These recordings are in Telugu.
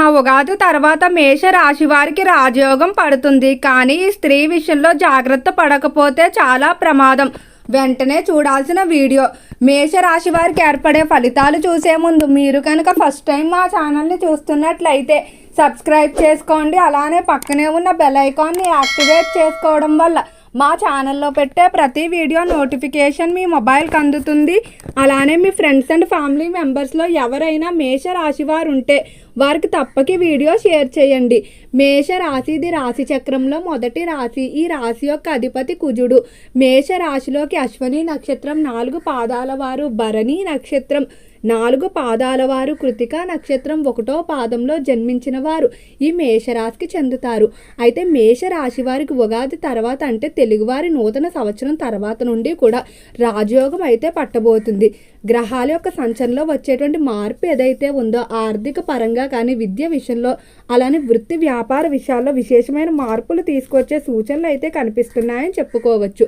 ఆ ఉగాది తర్వాత మేష రాశి వారికి రాజయోగం పడుతుంది. కానీ ఈ స్త్రీ విషయంలో జాగ్రత్త పడకపోతే చాలా ప్రమాదం. వెంటనే చూడాల్సిన వీడియో. మేష రాశి వారికి ఏర్పడే ఫలితాలు చూసే ముందు మీరు కనుక ఫస్ట్ టైం మా ఛానల్ని చూస్తున్నట్లయితే సబ్స్క్రైబ్ చేసుకోండి. అలానే పక్కనే ఉన్న బెల్ ఐకాన్ని యాక్టివేట్ చేసుకోవడం వల్ల మా ఛానల్లో పెట్టే ప్రతి వీడియో నోటిఫికేషన్ మీ మొబైల్కి అందుతుంది. అలానే మీ ఫ్రెండ్స్ అండ్ ఫ్యామిలీ మెంబర్స్లో ఎవరైనా మేష రాశి వారు ఉంటే వారికి తప్పకి వీడియో షేర్ చేయండి. మేష రాశి ఇది రాశి చక్రంలో మొదటి రాశి. ఈ రాశి యొక్క అధిపతి కుజుడు. మేష రాశిలోకి అశ్వని నక్షత్రం నాలుగు పాదాల వారు. భరణి నక్షత్రం నాలుగు పాదాల వారు కృతిక నక్షత్రం ఒకటో పాదంలో జన్మించిన వారు. ఈ మేషరాశికి చెందుతారు. అయితే మేషరాశి వారికి ఉగాది తర్వాత అంటే తెలుగువారి నూతన సంవత్సరం తర్వాత నుండి కూడా రాజయోగం అయితే పట్టబోతుంది. గ్రహాల యొక్క సంచలనలో వచ్చేటువంటి మార్పు ఏదైతే ఉందో ఆర్థిక పరంగా కానీ విద్య విషయంలో అలానే వృత్తి వ్యాపార విషయాల్లో విశేషమైన మార్పులు తీసుకొచ్చే సూచనలు అయితే కనిపిస్తున్నాయని చెప్పుకోవచ్చు.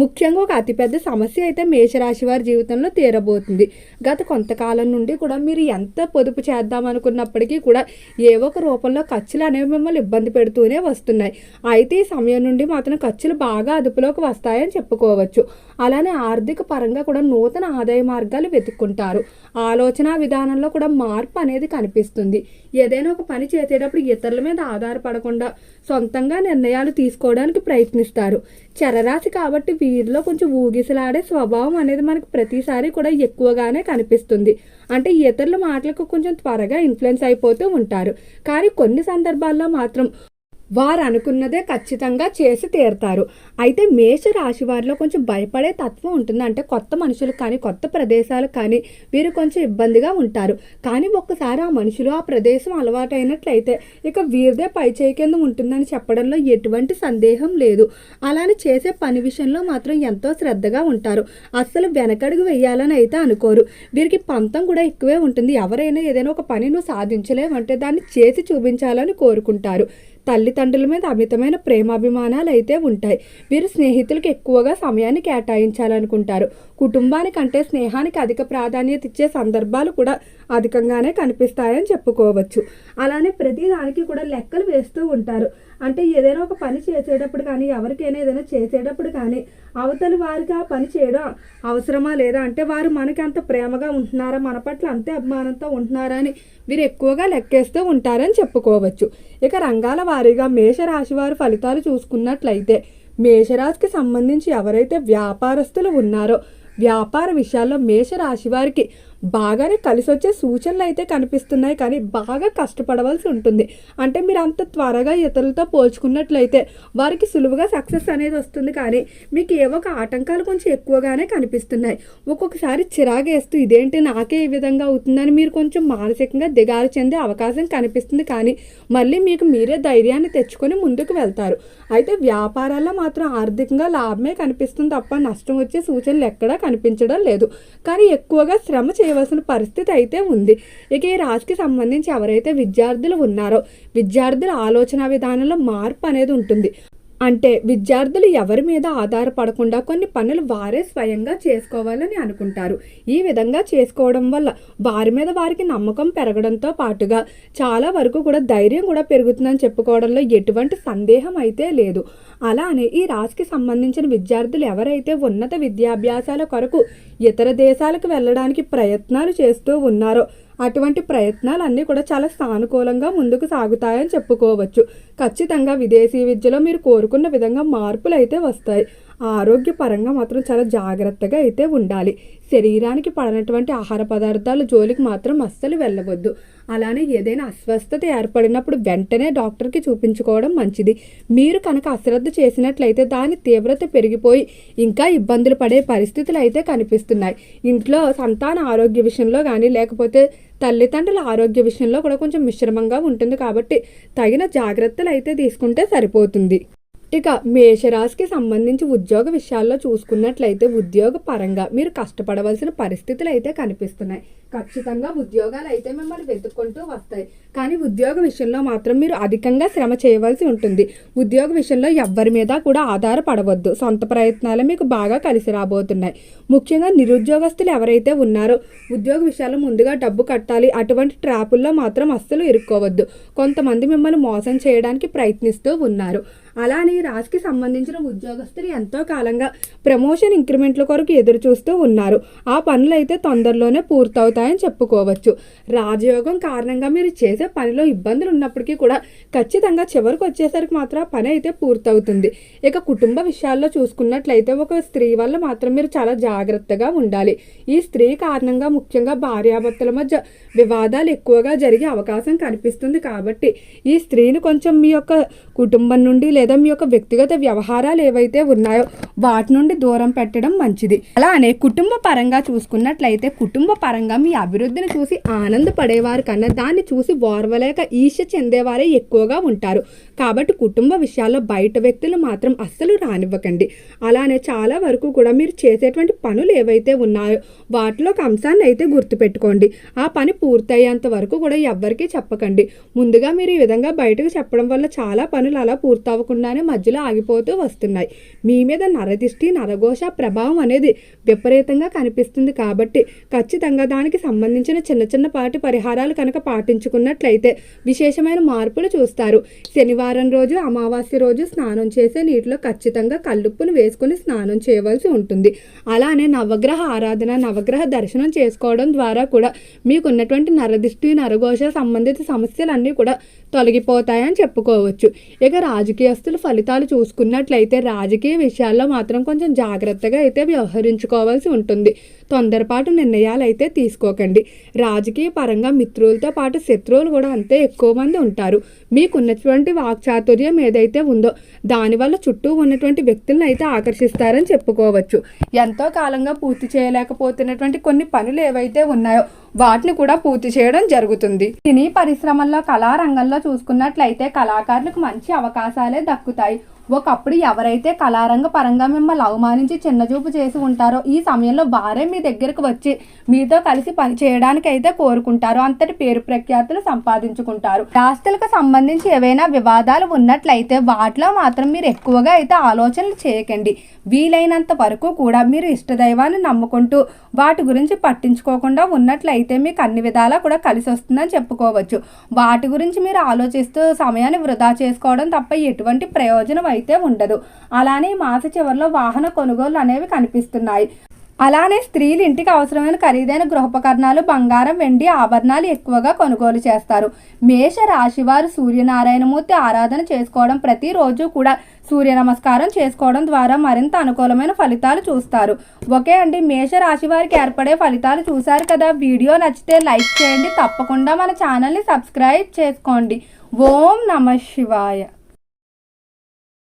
ముఖ్యంగా ఒక అతిపెద్ద సమస్య అయితే మేషరాశి వారి జీవితంలో తీరబోతుంది. గత కొంతకాలం నుండి కూడా మీరు ఎంత పొదుపు చేద్దాం అనుకున్నప్పటికీ కూడా ఏ ఒక రూపంలో ఖర్చులు అనేవి మిమ్మల్ని ఇబ్బంది పెడుతూనే వస్తున్నాయి. అయితే ఈ సమయం నుండి మాత్రం ఖర్చులు బాగా అదుపులోకి వస్తాయని చెప్పుకోవచ్చు. అలానే ఆర్థిక పరంగా కూడా నూతన ఆదాయ మార్గాలు వెతుక్కుంటారు. ఆలోచన విధానంలో కూడా మార్పు అనేది కనిపిస్తుంది. ఏదైనా ఒక పని చేసేటప్పుడు ఇతరుల మీద ఆధారపడకుండా సొంతంగా నిర్ణయాలు తీసుకోవడానికి ప్రయత్నిస్తారు. చరరాశి కాబట్టి పీరియడ్లో కొంచెం ఊగిసలాడే స్వభావం అనేది మనకు ప్రతిసారి కూడా ఎక్కువగానే కనిపిస్తుంది. అంటే ఇతరుల మాటలకు కొంచెం త్వరగా ఇన్ఫ్లుయెన్స్ అయిపోతూ ఉంటారు. కానీ కొన్ని సందర్భాల్లో మాత్రం వారు అనుకున్నదే ఖచ్చితంగా చేసి తీరుతారు. అయితే మేష రాశి వారిలో కొంచెం భయపడే తత్వం ఉంటుంది. అంటే కొత్త మనుషులు కానీ కొత్త ప్రదేశాలు కానీ వీరు కొంచెం ఇబ్బందిగా ఉంటారు. కానీ ఒక్కసారి ఆ మనుషులు ఆ ప్రదేశం అలవాటైనట్లయితే ఇక వీరిదే పై చేయి కింద ఉంటుందని చెప్పడంలో ఎటువంటి సందేహం లేదు. అలానే చేసే పని విషయంలో మాత్రం ఎంతో శ్రద్ధగా ఉంటారు. అస్సలు వెనకడుగు వేయాలని అయితే అనుకోరు. వీరికి పంతం కూడా ఎక్కువే ఉంటుంది. ఎవరైనా ఏదైనా ఒక పని నువ్వు సాధించలేమంటే దాన్ని చేసి చూపించాలని కోరుకుంటారు. తల్లిదండ్రుల మీద అమితమైన ప్రేమాభిమానాలు అయితే ఉంటాయి. వీరు స్నేహితులకు ఎక్కువగా సమయాన్ని కేటాయించాలనుకుంటారు. కుటుంబానికంటే స్నేహానికి అధిక ప్రాధాన్యత ఇచ్చే సందర్భాలు కూడా అధికంగానే కనిపిస్తాయని చెప్పుకోవచ్చు. అలానే ప్రతి దానికి కూడా లెక్కలు వేస్తూ ఉంటారు. అంటే ఏదైనా ఒక పని చేసేటప్పుడు కానీ ఎవరికైనా ఏదైనా చేసేటప్పుడు కానీ అవతలి వారికి ఆ పని చేయడం అవసరమా లేదా అంటే వారు మనకి అంత ప్రేమగా ఉంటున్నారా? మన పట్ల అంతే అభిమానంతో ఉంటున్నారా అని వీరు ఎక్కువగా లెక్కేస్తూ ఉంటారని చెప్పుకోవచ్చు. ఇక రంగాల వారీగా మేషరాశి వారి ఫలితాలు చూసుకున్నట్లయితే మేషరాశికి సంబంధించి ఎవరైతే వ్యాపారస్తులు ఉన్నారో వ్యాపార విషయాల్లో మేషరాశి వారికి బాగానే కలిసి వచ్చే సూచనలు అయితే కనిపిస్తున్నాయి కానీ బాగా కష్టపడవలసి ఉంటుంది. అంటే మీరు అంత త్వరగా ఇతరులతో పోల్చుకున్నట్లయితే వారికి సులువుగా సక్సెస్ అనేది వస్తుంది కానీ మీకు ఏవో ఒక ఆటంకాలు కొంచెం ఎక్కువగానే కనిపిస్తున్నాయి. ఒక్కొక్కసారి చిరాగేస్తూ ఇదేంటి నాకే ఈ విధంగా అవుతుందని మీరు కొంచెం మానసికంగా దిగాలు చెందే అవకాశం కనిపిస్తుంది కానీ మళ్ళీ మీకు మీరే ధైర్యాన్ని తెచ్చుకొని ముందుకు వెళ్తారు. అయితే వ్యాపారాల్లో మాత్రం ఆర్థికంగా లాభమే కనిపిస్తుంది తప్ప నష్టం వచ్చే సూచనలు ఎక్కడా కనిపించడం లేదు. కానీ ఎక్కువగా శ్రమ చేయవలసిన పరిస్థితి అయితే ఉంది. ఇక ఈ రాశికి సంబంధించి ఎవరైతే విద్యార్థులు ఉన్నారో విద్యార్థుల ఆలోచన విధానంలో మార్పు అనేది ఉంటుంది. అంటే విద్యార్థులు ఎవరి మీద ఆధారపడకుండా కొన్ని పనులు వారే స్వయంగా చేసుకోవాలని అనుకుంటారు. ఈ విధంగా చేసుకోవడం వల్ల వారి మీద వారికి నమ్మకం పెరగడంతో పాటుగా చాలా వరకు కూడా ధైర్యం కూడా పెరుగుతుందని చెప్పుకోవడంలో ఎటువంటి సందేహం అయితే లేదు. అలానే ఈ రాశికి సంబంధించిన విద్యార్థులు ఎవరైతే ఉన్నత విద్యాభ్యాసాల కొరకు ఇతర దేశాలకు వెళ్ళడానికి ప్రయత్నాలు చేస్తూ ఉన్నారో అటువంటి ప్రయత్నాలు అన్నీ కూడా చాలా సానుకూలంగా ముందుకు సాగుతాయని చెప్పుకోవచ్చు. ఖచ్చితంగా విదేశీ విద్యలో మీరు కోరుకున్న విధంగా మార్పులు అయితే వస్తాయి. ఆరోగ్యపరంగా మాత్రం చాలా జాగ్రత్తగా అయితే ఉండాలి. శరీరానికి పడనటువంటి ఆహార పదార్థాలు జోలికి మాత్రం అస్సలు వెళ్ళవద్దు. అలానే ఏదైనా అస్వస్థత ఏర్పడినప్పుడు వెంటనే డాక్టర్కి చూపించుకోవడం మంచిది. మీరు కనుక అశ్రద్ధ చేసినట్లయితే దాని తీవ్రత పెరిగిపోయి ఇంకా ఇబ్బందులు పడే పరిస్థితులు అయితే కనిపిస్తున్నాయి. ఇంట్లో సంతాన ఆరోగ్య విషయంలో కానీ లేకపోతే తల్లిదండ్రుల ఆరోగ్య విషయంలో కూడా కొంచెం మిశ్రమంగా ఉంటుంది కాబట్టి తగిన జాగ్రత్తలు అయితే తీసుకుంటే సరిపోతుంది. ఇక మేషరాశికి సంబంధించి ఉద్యోగ విషయాల్లో చూసుకున్నట్లయితే ఉద్యోగ పరంగా మీరు కష్టపడవలసిన పరిస్థితులు అయితే కనిపిస్తున్నాయి. ఖచ్చితంగా ఉద్యోగాలు అయితే మిమ్మల్ని వెతుక్కుంటూ వస్తాయి. కానీ ఉద్యోగ విషయంలో మాత్రం మీరు అధికంగా శ్రమ చేయవలసి ఉంటుంది. ఉద్యోగ విషయంలో ఎవ్వరి మీద కూడా ఆధారపడవద్దు. సొంత ప్రయత్నాలు మీకు బాగా కలిసి రాబోతున్నాయి. ముఖ్యంగా నిరుద్యోగస్తులు ఎవరైతే ఉన్నారో ఉద్యోగ విషయాల్లో ముందుగా డబ్బు కట్టాలి అటువంటి ట్రాపుల్లో మాత్రం అస్సలు ఇరుక్కోవద్దు. కొంతమంది మిమ్మల్ని మోసం చేయడానికి ప్రయత్నిస్తూ ఉన్నారు. అలానే రాజ్కి సంబంధించిన ఉద్యోగస్తులు ఎంతో కాలంగా ప్రమోషన్ ఇంక్రిమెంట్ల కొరకు ఎదురు చూస్తూ ఉన్నారు. ఆ పనులు అయితే తొందరలోనే పూర్తవుతాయని చెప్పుకోవచ్చు. రాజయోగం కారణంగా మీరు చేసే పనిలో ఇబ్బందులు ఉన్నప్పటికీ కూడా ఖచ్చితంగా చివరికి వచ్చేసరికి మాత్రం పని అయితే పూర్తవుతుంది. ఇక కుటుంబ విషయాల్లో చూసుకున్నట్లయితే ఒక స్త్రీ వల్ల మాత్రం మీరు చాలా జాగ్రత్తగా ఉండాలి. ఈ స్త్రీ కారణంగా ముఖ్యంగా భార్యాభర్తల మధ్య వివాదాలు ఎక్కువగా జరిగే అవకాశం కనిపిస్తుంది కాబట్టి ఈ స్త్రీని కొంచెం మీ యొక్క కుటుంబం నుండి లేదా మీ యొక్క వ్యక్తిగత వ్యవహారాలు ఏవైతే ఉన్నాయో వాటి నుండి దూరం పెట్టడం మంచిది. అలానే కుటుంబ పరంగా చూసుకున్నట్లయితే కుటుంబ పరంగా మీ అభివృద్ధిని చూసి ఆనందపడేవారు కన్నా దాన్ని చూసి ఓర్వలేక ఈర్ష చెందేవారే ఎక్కువగా ఉంటారు. కాబట్టి కుటుంబ విషయాల్లో బయట వ్యక్తులు మాత్రం అస్సలు రానివ్వకండి. అలానే చాలా వరకు కూడా మీరు చేసేటువంటి పనులు ఏవైతే ఉన్నాయో వాటిలో ఒక అంశాన్ని అయితే గుర్తుపెట్టుకోండి. ఆ పని పూర్తయ్యేంత వరకు కూడా ఎవ్వరికీ చెప్పకండి. ముందుగా మీరు ఈ విధంగా బయటకు చెప్పడం వల్ల చాలా పనులు అలా పూర్తవ్వకుండానే మధ్యలో ఆగిపోతూ వస్తున్నాయి. మీ మీద నరదిష్టి నరఘోష ప్రభావం అనేది విపరీతంగా కనిపిస్తుంది కాబట్టి ఖచ్చితంగా దానికి సంబంధించిన చిన్న చిన్న పాటి పరిహారాలు కనుక పాటించుకున్నట్లయితే విశేషమైన మార్పులు చూస్తారు. శనివారం రోజు అమావాస్య రోజు స్నానం చేసే నీటిలో ఖచ్చితంగా కల్లుప్పును వేసుకుని స్నానం చేయవలసి ఉంటుంది. అలానే నవగ్రహ ఆరాధన నవగ్రహ దర్శనం చేసుకోవడం ద్వారా కూడా మీకున్నటువంటి నరదిష్టి నరఘోష సంబంధిత సమస్యలన్నీ కూడా తొలగిపోతాయని చెప్పుకోవచ్చు. ఇక రాజకీయ రాజకీయస్తుల ఫలితాలు చూసుకున్నట్లయితే రాజకీయ విషయాల్లో మాత్రం కొంచెం జాగ్రత్తగా అయితే వ్యవహరించుకోవాల్సి ఉంటుంది. తొందరపాటు నిర్ణయాలు అయితే తీసుకోకండి. రాజకీయ పరంగా మిత్రులతో పాటు శత్రువులు కూడా అంతే ఎక్కువ మంది ఉంటారు. మీకున్నటువంటి వాక్చాతుర్యం ఏదైతే ఉందో దానివల్ల చుట్టూ ఉన్నటువంటి వ్యక్తులను అయితే ఆకర్షిస్తారని చెప్పుకోవచ్చు. ఎంతో కాలంగా పూర్తి చేయలేకపోతున్నటువంటి కొన్ని పనులు ఏవైతే ఉన్నాయో వాటిని కూడా పూర్తి చేయడం జరుగుతుంది. సినీ పరిశ్రమల్లో కళారంగంలో చూసుకున్నట్లయితే కళాకారులకు మంచి అవకాశాలే దక్కుతాయి. ఒకప్పుడు ఎవరైతే కళారంగ పరంగా మిమ్మల్ని అవమానించి చిన్నచూపు చేసి ఉంటారో ఈ సమయంలో వారే మీ దగ్గరకు వచ్చి మీతో కలిసి పని చేయడానికి అయితే కోరుకుంటారు. అంతటి పేరు ప్రఖ్యాతులు సంపాదించుకుంటారు. రాష్ట్రాలకు సంబంధించి ఏవైనా వివాదాలు ఉన్నట్లయితే వాటిలో మాత్రం మీరు ఎక్కువగా అయితే ఆలోచనలు చేయకండి. వీలైనంత వరకు కూడా మీరు ఇష్టదైవాన్ని నమ్ముకుంటూ వాటి గురించి పట్టించుకోకుండా ఉన్నట్లయితే మీకు అన్ని విధాలా కూడా కలిసి వస్తుందని చెప్పుకోవచ్చు. వాటి గురించి మీరు ఆలోచిస్తూ సమయాన్ని వృధా చేసుకోవడం తప్ప ఎటువంటి ప్రయోజనం అయితే ఉండదు. అలానే మాస చివరిలో వాహన కొనుగోలు అనేవి కనిపిస్తున్నాయి. అలానే స్త్రీలు ఇంటికి అవసరమైన ఖరీదైన గృహోపకరణాలు బంగారం వెండి ఆభరణాలు ఎక్కువగా కొనుగోలు చేస్తారు. మేష రాశి వారు సూర్యనారాయణమూర్తి ఆరాధన చేసుకోవడం ప్రతిరోజు కూడా సూర్య నమస్కారం చేసుకోవడం ద్వారా మరింత అనుకూలమైన ఫలితాలు చూస్తారు. ఓకే అండి మేష రాశి వారికి ఏర్పడే ఫలితాలు చూశారు కదా? వీడియో నచ్చితే లైక్ చేయండి. తప్పకుండా మన ఛానల్ని సబ్స్క్రైబ్ చేసుకోండి. ఓం నమ శివాయ.